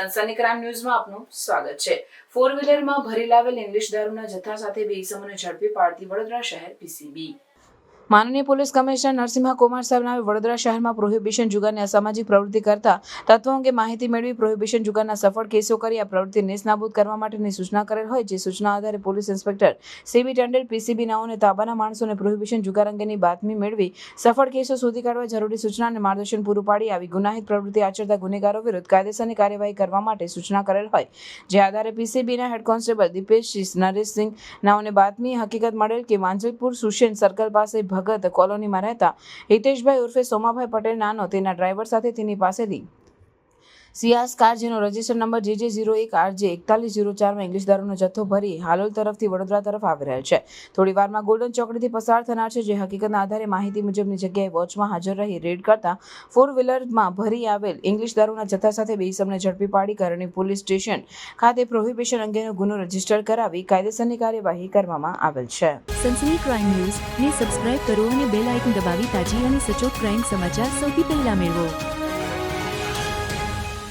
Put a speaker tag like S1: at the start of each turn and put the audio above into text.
S1: સનસની crime ન્યૂઝમાં આપનું સ્વાગત છે. ફોર વ્હીલરમાં ભરી લાવેલ ઇંગ્લિશ દારૂના જથ્થા સાથે બે ઇસમોને ઝડપી પાડતી વડોદરા શહેર પીસીબી માનનીય પોલીસ કમિશનર નરસિંહા કુમાર સાહેબ વડોદરા શહેરમાં પ્રોહિબિશન જુગારની અસામાજિક પ્રવૃત્તિ કરતા તત્વો અંગે માહિતી મેળવી પ્રોહિબિશન જુગારના સફળ કેસો કરી આ પ્રવૃત્તિ નેસ્તનાબૂદ કરવા માટેની સૂચના કરેલ હોય, જે સૂચના આધારે police inspector C B Tandel, PCB નાઓને તાબાના માણસોને પ્રોહિબિશન જુગાર અંગેની બાતમી મેળવી સફળ કેસો શોધી કાઢવા જરૂરી સૂચના અને માર્ગદર્શન પૂરું પાડી આવી ગુનાહિત પ્રવૃત્તિ આચરતા ગુનેગારો વિરુદ્ધ કાયદેસરની કાર્યવાહી કરવા માટે સૂચના કરેલ હોય. જે આધારે પીસીબીના હેડ કોન્સ્ટેબલ દીપેશ નરેશસિંહ નાઓને બાતમી હકીકત મળેલ કે માંજલપુર સુશેન સર્કલ પાસે ભગત કોલોનીમાં રહેતા હિતેશભાઈ ઉર્ફે સોમાભાઈ પટેલ નાનો તેના ડ્રાઈવર સાથે તેની પાસેથી સિયાસ કાર જેનો રજિસ્ટર નંબર જે જે ઝીરો એક આર જે એકતાલીસ ઝીરો ચારમાં ઇંગ્લિશ દારૂનો જથ્થો ભરી હાલોલ તરફથી વડોદરા તરફ આવી રહેલ છે. થોડી વારમાં ગોલ્ડન ચોકડીથી પસાર થનાર છે, જે હકીકતના આધારે માહિતી મુજબની જગ્યાએ વોચમાં હાજર રહી રેડ કરતા ફોર વ્હીલરમાં ભરી આવેલ ઇંગ્લિશ દારૂના જથ્થા સાથે બે ઇસમને ઝડપી પાડી કરણી પોલીસ સ્ટેશન ખાતે પ્રોહિબિશન અંગેનો ગુનો રજિસ્ટર કરાવી કાયદેસરની કાર્યવાહી કરવામાં આવેલ છે.
S2: સનસની ક્રાઇમ ન્યૂઝ ને સબસ્ક્રાઇબ કરો અને બેલ આઇકન દબાવી તાજી અને સચોટ ક્રાઇમ સમાચાર સૌથી પહેલા મેળવો.